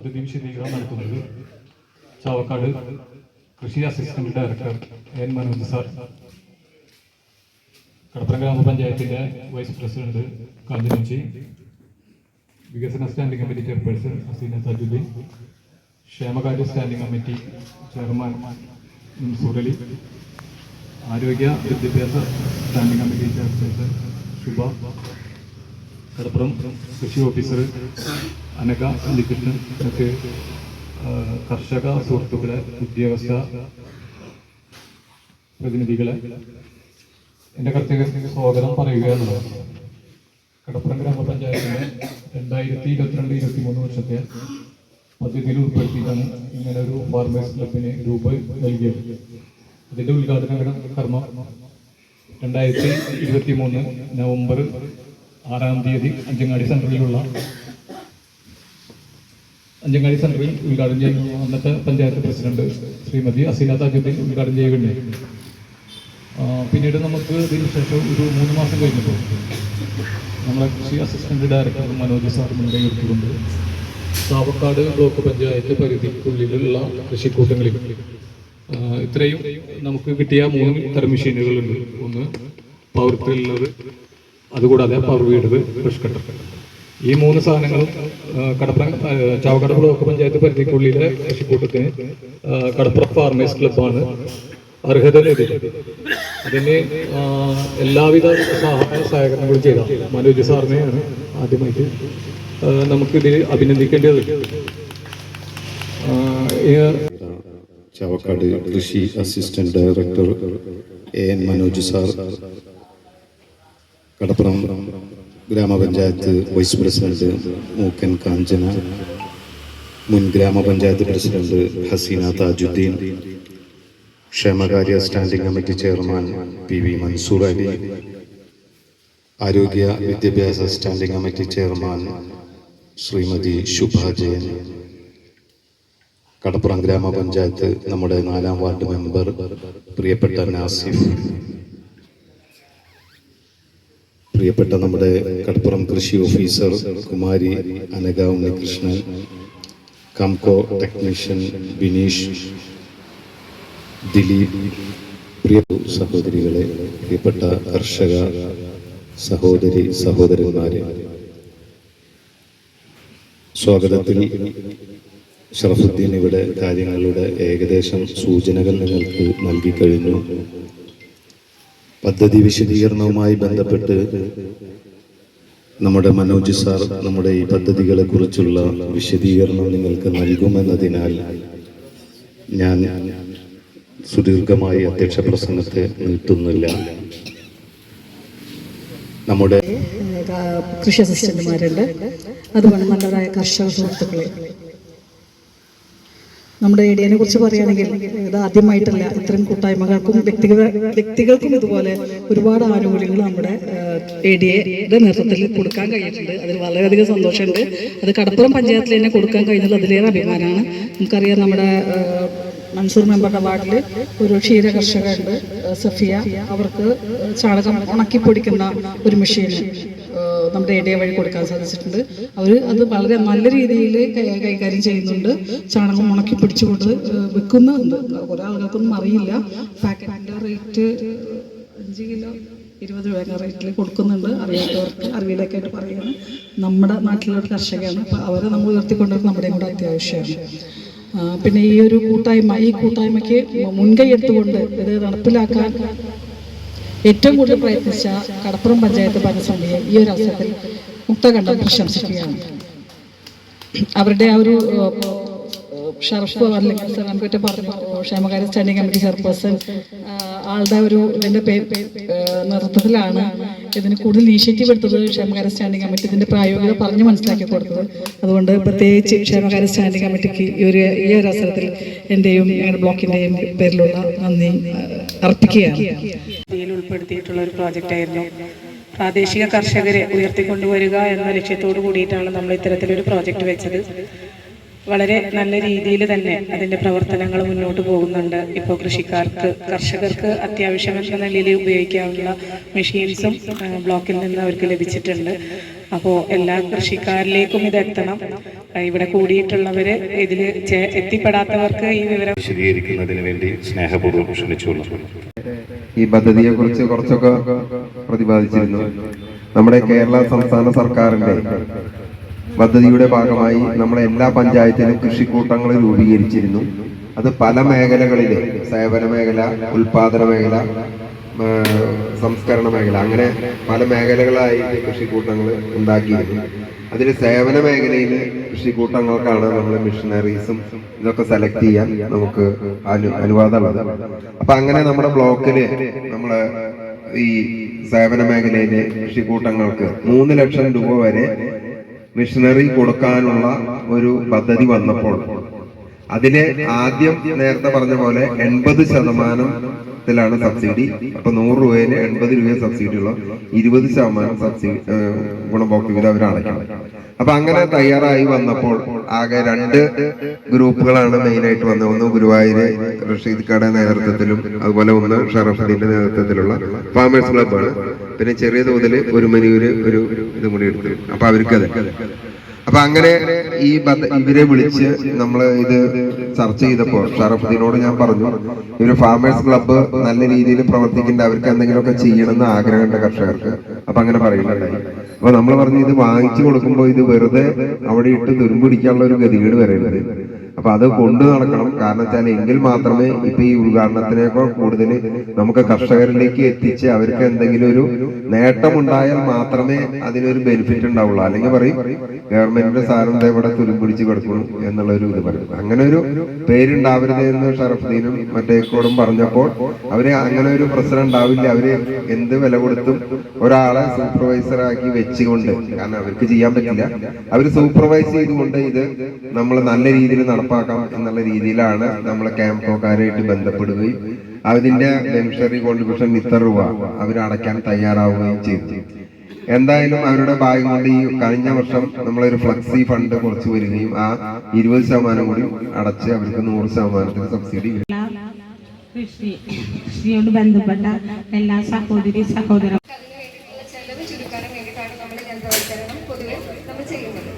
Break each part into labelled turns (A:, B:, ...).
A: പ്രതി വിശദീകരണം നടത്തുന്നത് ചാവക്കാട് കൃഷി assistant director N Manoj sir. Kadappuram ഗ്രാമപഞ്ചായത്തിന്റെ വൈസ് പ്രസിഡന്റ് കാഞ്ചനഞ്ചി വികസന standing committee chairperson Haseena Thajudheen ക്ഷേമകാര്യ സ്റ്റാൻഡിംഗ് കമ്മിറ്റി ചെയർമാൻ അലി ആരോഗ്യ വിദ്യാഭ്യാസ standing committee chairperson Shubha Kadappuram കൃഷി ഓഫീസർ അനക ഉണ്ണികൃഷ്ണൻ ഒക്കെ കർഷക സുഹൃത്തുക്കളെ ഉദ്യോഗസ്ഥ പ്രതിനിധികളെ എന്റെ കർത്തവ്യ സ്വാഗതം പറയുക എന്നുള്ളത്. കടപ്പുറം ഗ്രാമപഞ്ചായത്തിന്റെ രണ്ടായിരത്തി ഇരുപത്തിരണ്ട് ഇരുപത്തി മൂന്ന് വർഷത്തെ പദ്ധതിയിൽ ഉൾപ്പെടുത്തിയിട്ടാണ് ഇങ്ങനെ ഒരു ഫാർമേഴ്സ് ക്ലബിന് രൂപ നൽകിയത്. അതിന്റെ ഉദ്ഘാടന കർമ്മം രണ്ടായിരത്തി ഇരുപത്തി മൂന്ന് നവംബർ ആറാം തീയതി അഞ്ചങ്ങാടി സെന്ററിലുള്ള അഞ്ചങ്ങാടി സെന്ററിൽ ഉദ്ഘാടനം ചെയ്യുന്നു. അന്നത്തെ പഞ്ചായത്ത് പ്രസിഡന്റ് ശ്രീമതി അസീന താജുദ്ദീൻ ഉദ്ഘാടനം ചെയ്യുകയുണ്ടായി. പിന്നീട് നമുക്ക് ഇതിന് ശേഷം ഒരു മൂന്ന് മാസം കഴിഞ്ഞപ്പോൾ നമ്മളെ കൃഷി അസിസ്റ്റന്റ് ഡയറക്ടർ മനോജ് സാർ മുൻകൈ എടുത്തുകൊണ്ട് ചാവക്കാട് ബ്ലോക്ക് പഞ്ചായത്ത് പരിധിക്കുള്ളിലുള്ള കൃഷിക്കൂട്ടങ്ങളിൽ ഇത്രയും നമുക്ക് കിട്ടിയ മൂന്ന് തരം മെഷീനുകളുണ്ട്. ഒന്ന് പവർ ട്രില്ലർ അതുകൂടാതെ പവർ വീഡർ ഫ്രഷ് കട്ടർ ഈ മൂന്ന് സാധനങ്ങളും കടപ്പ ചാവക്കാട് ബ്ലോക്ക് പഞ്ചായത്ത് പരിധിക്കുള്ളിലെ കൃഷിക്കൂട്ടത്തിന് കടപ്പുറ ഫാർമേഴ്സ് ക്ലബ്ബാണ് അർഹത നേടിയത്. അതിന് എല്ലാവിധ സഹായ സഹകരണങ്ങളും ചെയ്ത മനോജ് സാറിനെയാണ് ആദ്യമായിട്ട് നമുക്കിതിൽ അഭിനന്ദിക്കേണ്ടത്.
B: ചാവക്കാട് കൃഷി assistant director A N Manoj sir Kadappuram ഗ്രാമപഞ്ചായത്ത് വൈസ് പ്രസിഡന്റ് മൂക്കൻ കാഞ്ചന മുൻ ഗ്രാമപഞ്ചായത്ത് പ്രസിഡന്റ് ഹസീന താജുദ്ദീൻ ക്ഷേമകാര്യ standing committee chairman P V Mansoor Ali ആരോഗ്യ വിദ്യാഭ്യാസ standing committee chairman Shrimati Shubha Jayan Kadappuram ഗ്രാമപഞ്ചായത്ത് നമ്മുടെ നാലാം വാർഡ് മെമ്പർ പ്രിയപ്പെട്ട നാസിഫ് പ്രിയപ്പെട്ട നമ്മുടെ കടപ്പുറം കൃഷി ഓഫീസർ കുമാരി അനക ഉണ്ണികൃഷ്ണൻ കംകോ ടെക്നീഷ്യൻ ബിനീഷ് ദിലീപ് പ്രിയ സഹോദരികളെ പ്രിയപ്പെട്ട കർഷക സഹോദരി സഹോദരന്മാരെ. സ്വാഗതത്തിൽ ഷറഫുദ്ദീൻ ഇവിടെ കാര്യങ്ങളുടെ ഏകദേശം സൂചനകൾ നിങ്ങൾക്ക് നൽകി കഴിഞ്ഞു. പദ്ധതി വിശദീകരണവുമായി ബന്ധപ്പെട്ട് നമ്മുടെ മനോജ് സാർ നമ്മുടെ ഈ പദ്ധതികളെ കുറിച്ചുള്ള വിശദീകരണം നിങ്ങൾക്ക് നൽകുമെന്നതിനാൽ ഞാൻ സുദീർഘമായി അധ്യക്ഷ പ്രസംഗത്തെ നീട്ടുന്നില്ല നമ്മുടെ
C: കൃഷി അസിസ്റ്റന്റുമാരുണ്ട്. അതുപോലെ നല്ലതായ കർഷക സുഹൃത്തുക്കളെ. നമ്മുടെ ഏടിയനെ കുറിച്ച് പറയുകയാണെങ്കിൽ ഇത് ആദ്യമായിട്ടല്ല. ഇത്തരം കൂട്ടായ്മകൾക്കും വ്യക്തിഗത വ്യക്തികൾക്കും ഇതുപോലെ ഒരുപാട് ആനുകൂല്യങ്ങൾ നമ്മുടെ ഏടിയയുടെ നേതൃത്വത്തിൽ കൊടുക്കാൻ കഴിഞ്ഞിട്ടുണ്ട് അതിൽ വളരെയധികം സന്തോഷമുണ്ട്. അത് കടപ്പുറം പഞ്ചായത്തിൽ തന്നെ കൊടുക്കാൻ കഴിഞ്ഞത് അതിലേറെ അഭിമാനമാണ്. നമുക്കറിയാം നമ്മുടെ മൻസൂർ മെമ്പറുടെ വാർഡിൽ ഒരു ക്ഷീര കർഷകരുണ്ട് ഏഹ്, സഫിയ. അവർക്ക് ചാണകം ഉണക്കി പൊടിക്കുന്ന ഒരു മെഷീൻ. നമ്മുടെ എ ഡി വഴി കൊടുക്കാൻ സാധിച്ചിട്ടുണ്ട്. അവർ അത് വളരെ നല്ല രീതിയിൽ കൈകാര്യം ചെയ്യുന്നുണ്ട്. ചാണകം ഉണക്കി പിടിച്ചുകൊണ്ട് ഏഹ്, വിൽക്കുന്നുണ്ട് കുറേ ആളുകൾക്കൊന്നും അറിയില്ല. പാക്കറ്റിന്റെ റേറ്റ് അഞ്ച് കിലോ ഇരുപത് രൂപ റേറ്റിൽ കൊടുക്കുന്നുണ്ട്. അറിയാത്തവർക്ക് അറിവിലേക്കായിട്ട് പറയുന്നത് നമ്മുടെ നാട്ടിലുള്ള കർഷകരാണ് അപ്പോൾ അവരെ നമ്മൾ ഉയർത്തിക്കൊണ്ടത് നമ്മുടെയും കൂടെ അത്യാവശ്യമാണ്. പിന്നെ ഈ ഒരു കൂട്ടായ്മ ഈ കൂട്ടായ്മയ്ക്ക് മുൻകൈ എടുത്തുകൊണ്ട് ഇത് നടപ്പിലാക്കാൻ ഏറ്റവും കൂടുതൽ പ്രയത്നിച്ച കടപ്പുറം പഞ്ചായത്ത് ഭരണസമിതിയെ ഈ ഒരു അവസരത്തിൽ മുക്തകണ്ഠം പ്രശംസിക്കുകയാണ്. അവരുടെ ആ ഒരു ഷർഫ് അല്ലെങ്കിൽ നമുക്ക് പറഞ്ഞു ക്ഷേമകാര്യ സ്റ്റാൻഡിംഗ് കമ്മിറ്റി ചെയർപേഴ്സൺ ആളുടെ ഒരു ഏഹ്, നേതൃത്വത്തിലാണ് ഇതിന് കൂടുതൽ ഇനീഷ്യേറ്റീവ് എടുത്തത് ക്ഷേമകാര്യ സ്റ്റാൻഡിംഗ് കമ്മിറ്റി. ഇതിന്റെ പ്രായോഗികത പറഞ്ഞ് മനസ്സിലാക്കി കൊടുത്തത്. അതുകൊണ്ട് പ്രത്യേകിച്ച് ക്ഷേമകാര്യ സ്റ്റാൻഡിംഗ് കമ്മിറ്റിക്ക് ഈ ഒരു ഈ ഒരു അവസരത്തിൽ എന്റെയും ഞങ്ങളുടെ ബ്ലോക്കിന്റെയും പേരിലുള്ള നന്ദി അർപ്പിക്കുകയാണ്.
D: പദ്ധതിയിൽ ഉൾപ്പെടുത്തിയിട്ടുള്ള ഒരു പ്രോജക്റ്റ് ആയിരുന്നു. പ്രാദേശിക കർഷകരെ ഉയർത്തിക്കൊണ്ടുവരിക എന്ന ലക്ഷ്യത്തോടു കൂടിയിട്ടാണ് നമ്മൾ ഇത്തരത്തിലൊരു പ്രോജക്റ്റ് വെച്ചത്. വളരെ നല്ല രീതിയിൽ തന്നെ അതിന്റെ പ്രവർത്തനങ്ങൾ മുന്നോട്ട് പോകുന്നുണ്ട്. ഇപ്പോൾ കൃഷിക്കാർക്ക് കർഷകർക്ക് അത്യാവശ്യം എന്ന നിലയിൽ ഉപയോഗിക്കാവുന്ന മെഷീൻസും ബ്ലോക്കിൽ നിന്ന് അവർക്ക് ലഭിച്ചിട്ടുണ്ട്. അപ്പോൾ എല്ലാ കൃഷിക്കാരിലേക്കും ഇത് എത്തണം. ഇവിടെ കൂടിയിട്ടുള്ളവർ ഇതിൽ എത്തിപ്പെടാത്തവർക്ക് ഈ വിവരം
B: വിശദീകരിക്കുന്നതിന് വേണ്ടി സ്നേഹപൂർവം ക്ഷണിച്ചുകൊള്ളു
E: ഈ പദ്ധതിയെ കുറിച്ച് കുറച്ചൊക്കെ പ്രതിപാദിച്ചിരുന്നു. നമ്മുടെ കേരള സംസ്ഥാന സർക്കാരിന്റെ പദ്ധതിയുടെ ഭാഗമായി നമ്മളെ എല്ലാ പഞ്ചായത്തിലും കൃഷിക്കൂട്ടങ്ങൾ രൂപീകരിച്ചിരുന്നു. അത് പല മേഖലകളിലെ സേവന മേഖല ഉൽപാദന മേഖല സംസ്കരണ മേഖല അങ്ങനെ പല മേഖലകളായി കൃഷിക്കൂട്ടങ്ങൾ ഉണ്ടാക്കിയിരുന്നു. അതിൽ സേവന മേഖലയിൽ കൃഷിക്കൂട്ടങ്ങൾക്കാണ് നമ്മൾ മിഷനറീസും ഇതൊക്കെ സെലക്ട് ചെയ്യാൻ നമുക്ക് അനു അനുവാദമുള്ളത്. അപ്പൊ അങ്ങനെ നമ്മുടെ ബ്ലോക്കിൽ നമ്മൾ ഈ സേവന മേഖലയിലെ കൃഷിക്കൂട്ടങ്ങൾക്ക് മൂന്ന് ലക്ഷം രൂപ വരെ മിഷനറി കൊടുക്കാനുള്ള ഒരു പദ്ധതി വന്നപ്പോൾ അതിന് ആദ്യം നേരത്തെ പറഞ്ഞ പോലെ എൺപത് ശതമാനത്തിലാണ് സബ്സിഡി. അപ്പൊ നൂറ് രൂപയിൽ എൺപത് രൂപ സബ്സിഡി ഉള്ള ഇരുപത് ശതമാനം സബ്സിഡി ഗുണഭോക്തൃ അവർ അടയ്ക്കണം. അപ്പൊ അങ്ങനെ തയ്യാറായി വന്നപ്പോൾ ആകെ രണ്ട് ഗ്രൂപ്പുകളാണ് മെയിൻ ആയിട്ട് വന്നത്. ഒന്ന് ഗുരുവായൂര് റഷീദ് കട നേതൃത്വത്തിലും അതുപോലെ ഒന്ന് ഷറഫുദ്ദീന്റെ നേതൃത്വത്തിലുള്ള ഫാമേഴ്സ് ക്ലബ്ബാണ്. പിന്നെ ചെറിയ തോതിൽ ഒരു മനിയൂര് ഒരു ഇതും കൂടി എടുത്തു. അപ്പൊ അവർക്കത്. അപ്പൊ അങ്ങനെ ഈ ഇവരെ വിളിച്ച് നമ്മൾ ഇത് ചർച്ച ചെയ്തപ്പോൾ ഷറഫുദ്ദീനോട് ഞാൻ പറഞ്ഞു ഇവർ ഫാമേഴ്സ് ക്ലബ്ബ് നല്ല രീതിയിൽ പ്രവർത്തിക്കേണ്ട അവർക്ക് എന്തെങ്കിലുമൊക്കെ ചെയ്യണമെന്ന് ആഗ്രഹമുണ്ട് കർഷകർക്ക്. അപ്പൊ അങ്ങനെ പറയുന്നുണ്ടായി. അപ്പൊ നമ്മൾ പറഞ്ഞു ഇത് വാങ്ങിച്ചു കൊടുക്കുമ്പോൾ ഇത് വെറുതെ അവിടെ ഇട്ട് തുരുമ്പിടിക്കാനുള്ള ഒരു ഗതികേട് വരരുത്. അപ്പൊ അത് കൊണ്ടു നടക്കണം. കാരണം വെച്ചാൽ എങ്കിൽ മാത്രമേ ഇപ്പൊ ഈ ഉദ്ഘാടനത്തിനേക്കാൾ കൂടുതൽ നമുക്ക് കർഷകരിലേക്ക് എത്തിച്ച് അവർക്ക് എന്തെങ്കിലും ഒരു നേട്ടമുണ്ടായാൽ മാത്രമേ അതിനൊരു ബെനിഫിറ്റ് ഉണ്ടാവുള്ളൂ. അല്ലെങ്കിൽ പറയും ഗവൺമെന്റിന്റെ സാധനം ഇവിടെ തുരുമ്പിടിച്ച് കിടക്കുന്നു എന്നുള്ള ഒരു ഇത് പറയും. അങ്ങനെ ഒരു പേരുണ്ടാവരുത് എന്ന് ഷറഫുദ്ദീനും മറ്റേക്കോടും പറഞ്ഞപ്പോൾ അവർ അങ്ങനെ ഒരു പ്രശ്നം ഉണ്ടാവില്ല. അവർ എന്ത് വില കൊടുത്തും ഒരാളെ സൂപ്പർവൈസറാക്കി വെച്ചുകൊണ്ട് കാരണം അവർക്ക് ചെയ്യാൻ പറ്റില്ല. അവർ സൂപ്പർവൈസ് ചെയ്തുകൊണ്ട് ഇത് നമ്മൾ നല്ല രീതിയിൽ നടപ്പാക്കാം എന്നുള്ള രീതിയിലാണ് നമ്മൾ ക്യാമ്പോക്കാരായിട്ട് ബന്ധപ്പെടുകയും അതിന്റെ ബെനിഫിഷ്യറി കോൺട്രിബ്യൂഷൻ ഇത്ര രൂപ അവർ അടയ്ക്കാൻ തയ്യാറാവുകയും ചെയ്തു. എന്തായാലും അവരുടെ ഭാഗം കൊണ്ട് ഈ കഴിഞ്ഞ വർഷം നമ്മളൊരു ഫ്ലക്സി ഫണ്ട് കുറച്ച് വരികയും ആ ഇരുപത് ശതമാനം കൂടി അടച്ച് അവർക്ക് നൂറ് ശതമാനത്തിന് സബ്സിഡി
F: എല്ലാ കൃഷി കൃഷിയോട് ബന്ധപ്പെട്ട എല്ലാ സഹോദരി സഹോദര
G: അതിനുവേണ്ടിയിട്ടുള്ള ചെലവ് ചുരുക്കാനും വേണ്ടിയിട്ടാണ് നമ്മൾ യന്ത്രവൽക്കരണം പൊതുവെ നമ്മൾ ചെയ്യുന്നത്.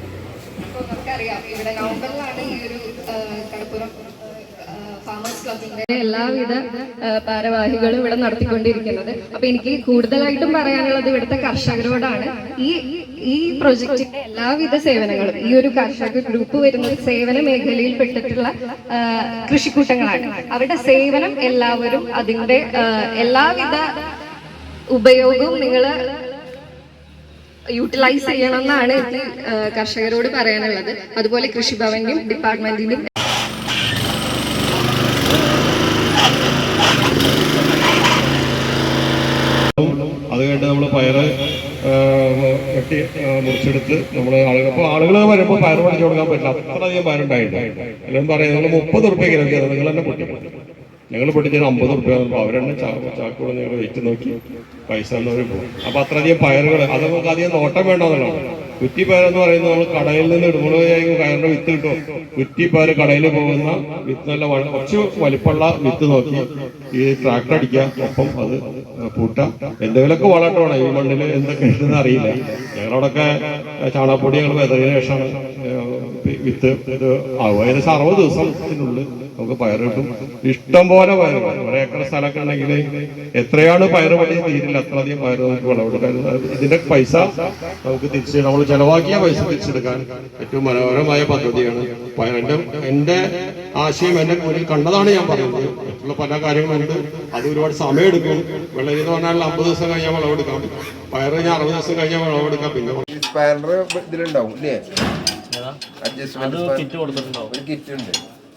G: അപ്പോൾ നമുക്കറിയാം ഇവിടെ നവംബറിലാണ് ഈ ഒരു ആ, കടപ്പുറം ഫാമേഴ്സ് ക്ലബിന്റെ
H: എല്ലാവിധ ഭാരവാഹികളും ഇവിടെ നടത്തിക്കൊണ്ടിരിക്കുന്നത്. അപ്പൊ എനിക്ക് കൂടുതലായിട്ടും പറയാനുള്ളത് ഇവിടുത്തെ കർഷകരോടാണ്. ഈ ഈ പ്രൊജക്ടിന്റെ എല്ലാവിധ സേവനങ്ങളും ഈ ഒരു കർഷക ഗ്രൂപ്പ് വരുന്നത് സേവന മേഖലയിൽ പെട്ടിട്ടുള്ള കൃഷിക്കൂട്ടങ്ങളാണ്. അവരുടെ സേവനം എല്ലാവരും അതിന്റെ എല്ലാവിധ ഉപയോഗവും നിങ്ങൾ യൂട്ടിലൈസ് ചെയ്യണം എന്നാണ് എനിക്ക് കർഷകരോട് പറയാനുള്ളത്. അതുപോലെ കൃഷിഭവന്റെയും ഡിപ്പാർട്ട്മെന്റിന്റെയും
I: അത് കഴിഞ്ഞ് നമ്മൾ പയറ് കെട്ടി മുറിച്ചെടുത്ത് നമ്മൾ ആളുകൾ അപ്പോൾ ആളുകൾ വരുമ്പോൾ പയർ പണിച്ചു കൊടുക്കാൻ പറ്റില്ല. അത്രയധികം പയറുണ്ടായിട്ടുണ്ട്. എല്ലാവരും പറയാം നിങ്ങൾ മുപ്പത് റുപ്യ കിലോ നിങ്ങൾ തന്നെ പൊട്ടിക്കണം ഞങ്ങൾ പൊട്ടിച്ചത് അമ്പത് റുപ്യ അവരെന്നെ ചാക്കോട് നിങ്ങൾ വെയിറ്റ് നോക്കി പൈസ എന്നവർ പോകും അപ്പൊ അത്രയധികം പയറുകൾ അത് നമുക്ക് അധികം നോട്ടം വേണ്ടെന്നുള്ളതാണ് കുറ്റി പയർ എന്ന് പറയുന്നത് നമ്മൾ കടയിൽ നിന്ന് ഇടുമ്പോൾ കയറിന്റെ വിത്ത് കിട്ടും. കുറ്റി പയർ കടയിൽ പോകുന്ന വിത്ത് നല്ല കുറച്ച് വലിപ്പമുള്ള വിത്ത് നോക്കി ഈ ട്രാക്ടർ അടിക്കുക. ഒപ്പം അത് പൂട്ട. എന്തെങ്കിലുമൊക്കെ വളട്ടോണം ഈ മണ്ണിൽ എന്തൊക്കെ ഉണ്ടെന്ന് അറിയില്ല. ഞങ്ങളവിടൊക്കെ ചാണകപ്പൊടി ഞങ്ങൾ ശേഷമാണ് വിത്ത് ഇത് ഏകദേശം അറുപത് ദിവസത്തിനുള്ളിൽ നമുക്ക് പയർ കിട്ടും. ഇഷ്ടം പോലെ പയർ ഒരേ ഏക്കർ സ്ഥലമൊക്കെ ഉണ്ടെങ്കിൽ എത്രയാണ് പയർ പണി തീരില്ല അത്രയധികം പയർ നമുക്ക് വിളവെടുക്കാൻ ഇതിന്റെ പൈസ നമുക്ക് തിരിച്ച് നമ്മൾ ചെലവാക്കിയ പൈസ തിരിച്ചെടുക്കാൻ ഏറ്റവും മനോഹരമായ പദ്ധതിയാണ് പയർ എന്റെ ആശയം എന്റെ മുന്നിൽ കണ്ടതാണ് ഞാൻ പറയുന്നത്. മറ്റുള്ള പല കാര്യങ്ങളുണ്ട് അത് ഒരുപാട് സമയം എടുക്കും. വെള്ളരി എന്ന് പറഞ്ഞാൽ അമ്പത് ദിവസം കഴിഞ്ഞാൽ വിളവെടുക്കാം. പയർ ഞാൻ അറുപത് ദിവസം കഴിഞ്ഞാൽ വിളവെടുക്കാം. പിന്നെ
E: പയറിന്റെ ഇതിലുണ്ടാവും അല്ലേ അഡ്ജസ്റ്റ്മെന്റ് ഒരു കിറ്റ് ഉണ്ട്.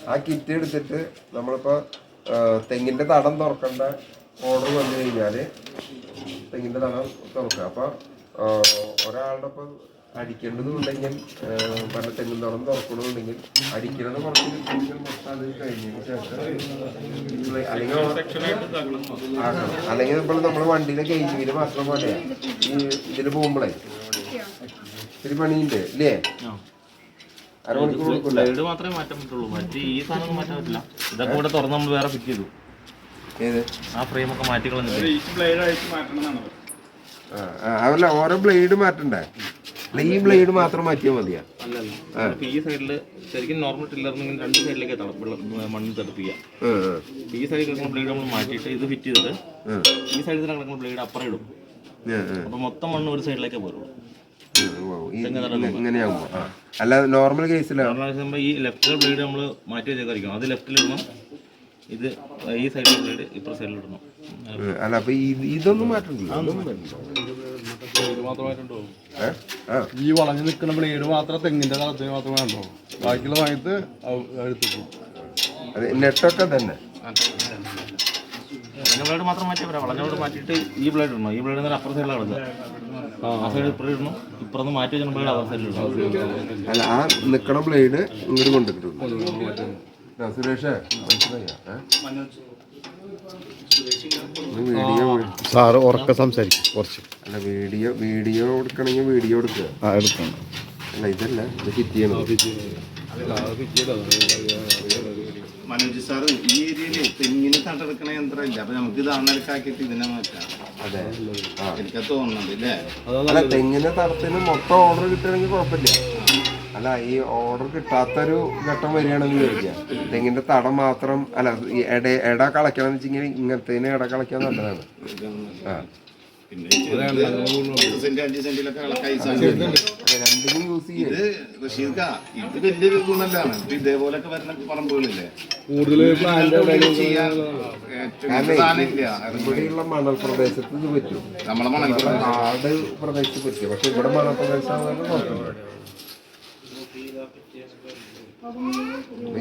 E: ആ കിറ്റ് എടുത്തിട്ട് നമ്മളിപ്പോ തെങ്ങിന്റെ തടം തുറക്കേണ്ട ഓർഡർ വന്നു കഴിഞ്ഞാൽ തെങ്ങിന്റെ തടം തുറക്കുക. അപ്പൊ ഒരാളുടെ ഇപ്പൊ അടിക്കേണ്ടതുണ്ടെങ്കിൽ പല തെങ്ങിൻ തടം തുറക്കണമെന്നുണ്ടെങ്കിൽ അടിക്കണത് കുറച്ച് കിട്ടുമെങ്കിൽ മൊത്തം അത് കഴിഞ്ഞതിന് ശേഷം അല്ലെങ്കിൽ അല്ലെങ്കിൽ ഇപ്പോൾ നമ്മൾ വണ്ടിയിലെ കഴിഞ്ഞ മാത്രം പോലെ ഈ ഇതിൽ പോകുമ്പോഴേ ഇത്തിരി പണിയുണ്ട് ഇല്ലേ?
J: മാത്രമേ മാറ്റാൻ പറ്റുള്ളൂ. മറ്റേ ഈ സാധനം മാറ്റാൻ പറ്റില്ല. ഇതൊക്കെ ഇവിടെ തുറന്ന് നമ്മൾ വേറെ ഫിറ്റ് ചെയ്തു. ആ ഫ്രെയിം ഒക്കെ മാറ്റി
E: അതല്ല ഓരോ ബ്ലേഡ് മാറ്റണ്ടേ? ഈ ബ്ലേഡ് മാത്രം മാറ്റിയാൽ മതിയാ.
J: അല്ലല്ല. ഈ സൈഡിൽ ശരിക്കും നോർമൽ ടില്ലറിന് ഇങ്ങനെ രണ്ട് സൈഡിലേക്ക്
E: മണ്ണ് തെളിപ്പിക്കുക
J: ഈ സൈഡിൽ കിടക്കുന്ന ബ്ലേഡ് നമ്മൾ മാറ്റിയിട്ട് ഇത് ഫിറ്റ് ചെയ്തിട്ട് ഈ സൈഡിൽ കിടക്കുന്ന ബ്ലേഡ് അപ്പുറം ഇടും. അപ്പൊ മൊത്തം മണ്ണ് ഒരു സൈഡിലേക്കേ പോരുള്ളൂ.
E: ഇങ്ങനെയാകുമ്പോ. അല്ല നോർമൽ കേസിലാണ്
J: ഈ ലെഫ്റ്റ് ബ്ലേഡ് നമ്മൾ മാറ്റി വെച്ചേക്കായിരിക്കും. അത് ലെഫ്റ്റിൽ ഇടണം. ഇത് ഈ സൈഡിൽ ബ്ലേഡ് ഇപ്പുറ സൈഡിൽ ഇടണം.
E: അല്ല അപ്പൊ ഇത് ഇതൊന്നും മാറ്റണ്ടല്ലോ
I: ഈ വളഞ്ഞു നിൽക്കുന്ന ബ്ലേഡ് മാത്രം തെങ്ങിന്റെ തലത്തിന് മാത്രമേ ഉണ്ടോ ബാക്കിയുള്ള സമയത്ത് എടുത്തു
E: അത് നെറ്റൊക്കെ തന്നെ.
J: വളഞ്ഞ ബ്ലേഡ് മാത്രം മാറ്റി വരാം മാറ്റിട്ട് മാറ്റിയിട്ട് ഈ ബ്ലേഡ് ഇടണം? ഈ ബ്ലേഡ് നേരെ അപ്പുറ സൈഡിലാണ് കിടക്കുക. ആ സൈഡ് ഇപ്പുറം ഇടണം? ഇപ്പുറത്ത് മാറ്റി വെച്ചാൽ ബ്ലേഡ് അപ്പുറ സൈഡിൽ ഇടണം?
E: അല്ല ആ നിൽക്കണ ബ്ലേഡ് ഇങ്ങോട്ട് ആ, സുരേഷേ
B: സാറ് ഉറക്കെ സംസാരിക്കും കുറച്ച്.
E: അല്ല വീഡിയോ വീഡിയോ എടുക്കണമെങ്കിൽ വീഡിയോ എടുക്കുക
B: ആ എടുക്കണം.
E: അല്ല ഇതല്ല ഇത് ഫിറ്റ് ചെയ്യണം.
K: മനോജ് സാർ ഈ ഏരിയയിൽ തെങ്ങിന് തണ്ടെടുക്കണ യന്ത്രമില്ല. അപ്പൊ നമുക്ക് ഇത് അണ്ണരക്കാക്കിയിട്ട് ഇതിനെ മാറ്റാം.
E: അതെ.
K: എനിക്ക് തോന്നുന്നുണ്ട് ഇല്ലേ?
E: അല്ല തെങ്ങിന് തടത്തിന് മൊത്തം ഓർഡർ കിട്ടണമെങ്കിൽ കുഴപ്പമില്ല. അല്ല ഈ ഓർഡർ കിട്ടാത്തൊരു ഘട്ടം വരികയാണെന്ന് ചോദിക്കാം തെങ്ങിന്റെ തടം മാത്രം അല്ല ഈ ഇട ഇട കളയ്ക്കണം വെച്ചെങ്കിൽ ഇങ്ങനത്തേന് ഇട കളയ്ക്കാൻ നല്ലതാണ്. ആ.
K: പിന്നെ സെന്റ് അഞ്ച് സെന്റിലൊക്കെ ഇത് റഷീദ്ക്ക ഇത് വലിയൊരു ഗുണല്ലാണ്. ഇപ്പൊ ഇതേപോലൊക്കെ വരുന്ന പറമ്പുകളില്ലേ?
I: കൂടുതൽ
K: ഇതിനകത്ത് ചെയ്യാൻ സാധനമില്ല.
E: ഇവിടെയുള്ള മണൽ പ്രദേശത്ത് ഇത് പറ്റും.
K: നമ്മളെ മണൽ
E: പ്രദേശത്ത്. പറ്റും. പക്ഷെ ഇവിടെ മണൽ പ്രദേശമാകുമ്പോൾ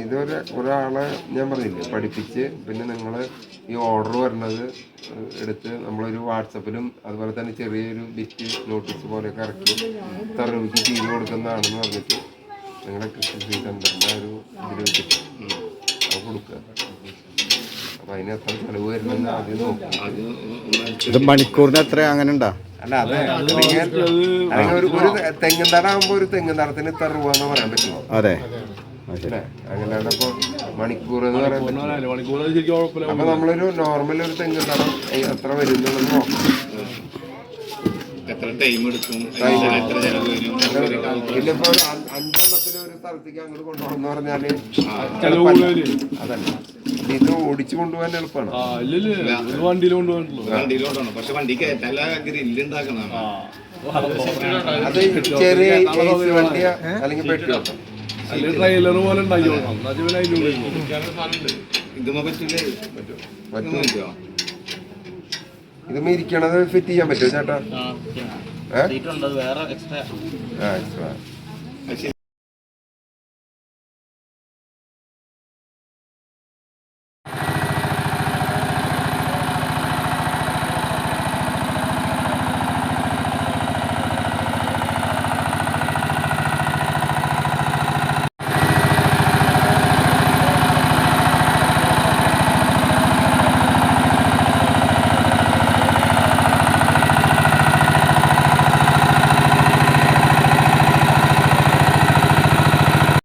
E: ഇതൊരു ഒരാളെ ഞാൻ പറഞ്ഞില്ലേ പഠിപ്പിച്ച് പിന്നെ നിങ്ങൾ ഈ ഓർഡർ വരുന്നത് എടുത്ത് നമ്മളൊരു വാട്സപ്പിലും അതുപോലെ തന്നെ ചെറിയൊരു ബിറ്റ് നോട്ടീസ് പോലെയൊക്കെ ഇറക്കി ഇത്ര രൂപയ്ക്ക് ചെയ്ത് കൊടുക്കുന്നതാണെന്ന് പറഞ്ഞിട്ട് നിങ്ങളുടെ കൃഷി സെന്ററിന്റെ ഒരു ഇതിൽ വെച്ചിട്ട് അത് കൊടുക്കുക. അപ്പം അതിന് എത്ര ചിലവ് വരുന്നെന്ന് ആദ്യം നോക്കും.
B: ഇത് മണിക്കൂറിന് എത്ര അങ്ങനെ ഉണ്ടോ
E: അല്ല അതെ. അല്ലെങ്കിൽ ഒരു ഒരു തെങ്ങിൻ തട ആകുമ്പോൾ ഒരു തെങ്ങിൻ തടത്തിന് ഇത്ര രൂപ എന്ന് പറയാൻ പറ്റുമോ?
B: അതെ.
E: അങ്ങനെയാണ് ഇപ്പൊ മണിക്കൂർ എന്ന് പറയുന്നത് പറ്റില്ല
I: മണിക്കൂർ ശരിക്കും കുഴപ്പമില്ല
E: അപ്പൊ നമ്മളൊരു നോർമൽ ഒരു തെങ്ങ് തടം എത്ര വരുന്നുള്ളത് നോക്കാം.
K: എത്ര ടൈം എടുക്കും?
E: അ- അഞ്ചെണ്ണത്തിന് ഒരു സ്ഥലത്തേക്ക് അങ്ങോട്ട് കൊണ്ടുപോകണം എന്ന്
I: പറഞ്ഞാൽ.
E: അതല്ല. ഇത് ഓടിച്ചു കൊണ്ടുപോകാൻ എളുപ്പമാണ്
I: വണ്ടിയിൽ
K: വണ്ടിയിലോട്ടാണ് പക്ഷെ വണ്ടി കയറ്റാല ഗ്രില്ല് ഉണ്ടാക്കണം
E: അത് ചെറിയ വണ്ടിയാ? അല്ലെങ്കിൽ പെട്ടി
I: അല്ലെങ്കിൽ ട്രെയിലർ പോലെ ഉണ്ടാക്കി കൊടുക്കണം. എന്നാ പിന്നെ.
K: ഇതുമ്മ
E: ഇരിക്കണത് ഫിറ്റ് ചെയ്യാൻ പറ്റുമോ ചേട്ടാ?
J: എക്സ്ട്രാ
E: ആ extra.